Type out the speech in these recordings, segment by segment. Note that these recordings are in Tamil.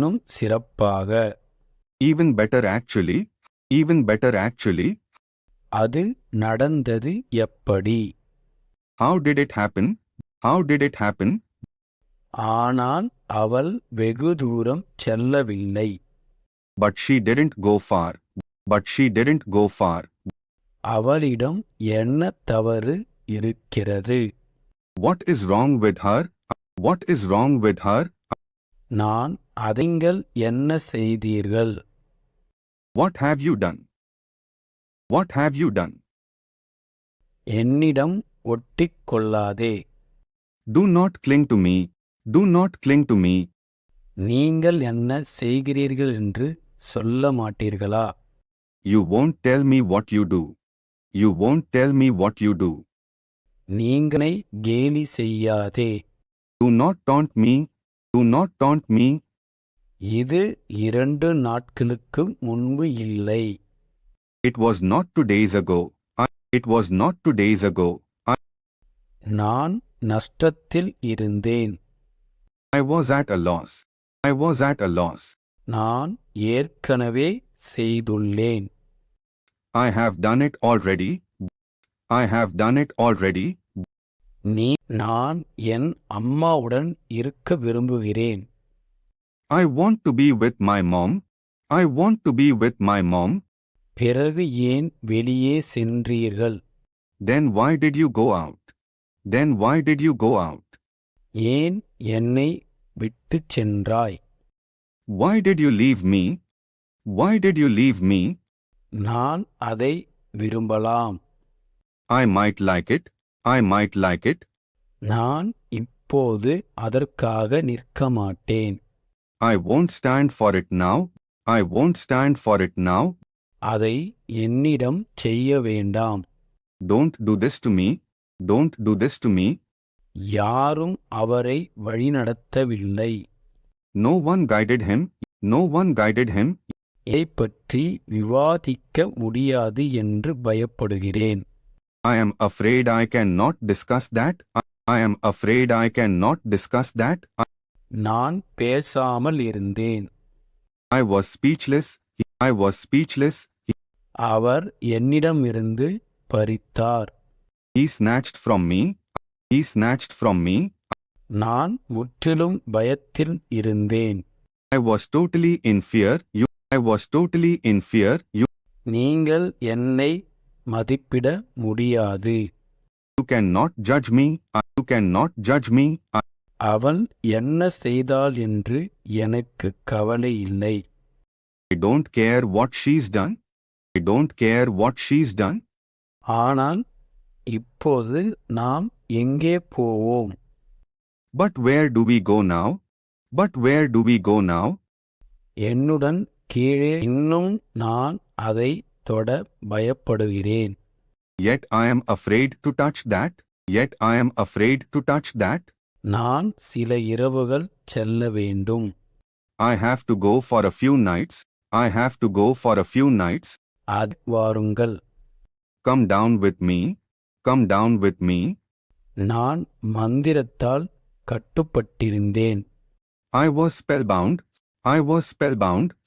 இன்னும் சிறப்பாக Even better actually. Even better actually. அது நடந்தது எப்படி How did it happen? How did it happen? ஆனால் அவள் வெகு தூரம் செல்லவில்லை But she didn't go far. But she didn't go far. அவளிடம் என்ன தவறு இருக்கிறது What is wrong with her? What is wrong with her? நான் அதிங்கள் என்ன செய்தீர்கள் What have you done? What have you done? என்னிடம் ஒட்டிக் கொள்ளாதே Do not cling to me. Do not cling to me. நீங்கள் என்ன செய்கிறீர்கள் என்று சொல்ல மாட்டீர்களா You won't tell me what you do. You won't tell me what you do. நீங்களை கேலி செய்யாதே Do not taunt me. Do not taunt me. இது இரண்டு நாட்களுக்கு முன்பு இல்லை It was not two days ago. I, it was not two days ago. I, நான் நஷ்டத்தில் இருந்தேன் I was at a loss. I was at a loss. நான் ஏற்கனவே செய்துள்ளேன் I have done it already. I have done it already. நீ நான் என் அம்மாவுடன் இருக்க விரும்புகிறேன் I want to be with my mom. I want to be with my mom. பிறகு ஏன் வெளியே சென்றீர்கள் Then why did you go out? Then why did you go out? ஏன் என்னை விட்டுச் சென்றாய் Why did you leave me? Why did you leave me? நான் அதை விரும்பலாம் I might like it. I might like it. நான் இப்போது அதற்காக நிற்க மாட்டேன் I won't stand for it now. I won't stand for it now. அதை என்னிடம் செய்ய வேண்டாம் Don't do this to me. Don't do this to me. யாரும் அவரை வழிநடத்தவில்லை No one guided him. No one guided him. இதைப் பற்றி விவாதிக்க முடியாது என்று பயப்படுகிறேன் I am afraid I cannot discuss that. I, I am afraid I cannot discuss that. I, நான் பேசாமல் இருந்தேன் I was speechless. I was speechless. அவர் என்னிடமிருந்து பறித்தார் He snatched from me. He snatched from me. நான் முற்றிலும் பயத்தில் இருந்தேன் I was totally in fear. You. I was totally in fear. You. நீங்கள் என்னை மதிப்பிட முடியாது You cannot judge me. I- You cannot judge me. I, அவள் என்ன செய்தாள் என்று எனக்கு கவலை இல்லை I don't care what she's done. I don't care what she's done. ஆனால் இப்போது நாம் எங்கே போவோம் But where do we go now? But where do we go now? என்னுடன் கீழே இன்னும் நான் அதை தொட பயப்படுகிறேன் Yet I am afraid to touch that. Yet I am afraid to touch that. நான் சில இரவுகள் செல்ல வேண்டும் I have to go for a few nights. I have to go for a few nights. அது வாருங்கள் Come down with me. Come down with me. நான் மந்திரத்தால் கட்டுப்பட்டிருந்தேன் I was spellbound. I was spellbound. அவர்கள்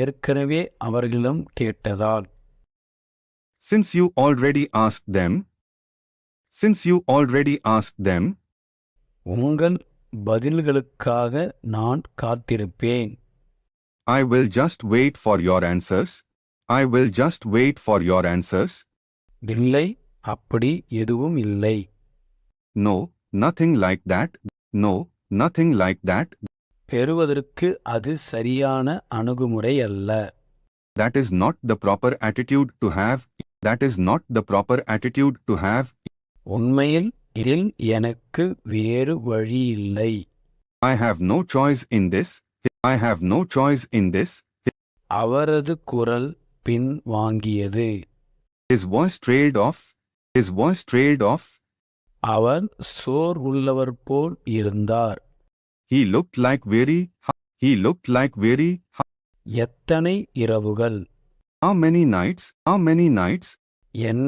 ஏற்கனவே அவர்களிடம் கேட்டதால் Since you already asked them. Since you already asked them. உங்கள் பதில்களுக்காக நான் காத்திருப்பேன் I will just wait for your answers. I will just wait for your answers. இல்லை அப்படி எதுவும் இல்லை No, nothing like that. No, nothing like that. பெறுவதற்கு அது சரியான அணுகுமுறை அல்ல That is not the proper attitude to have. That is not the proper attitude to have. உண்மையில் இதில் எனக்கு வேறு வழி இல்லை I have no choice in this. I have no choice in this. அவரது குரல் பின் வாங்கியது His voice trailed off. His voice trailed off. அவர் சோர் உள்ளவர் போல் இருந்தார் He looked like weary. He looked like weary. எத்தனை இரவுகள் How many nights? How many nights? என்ன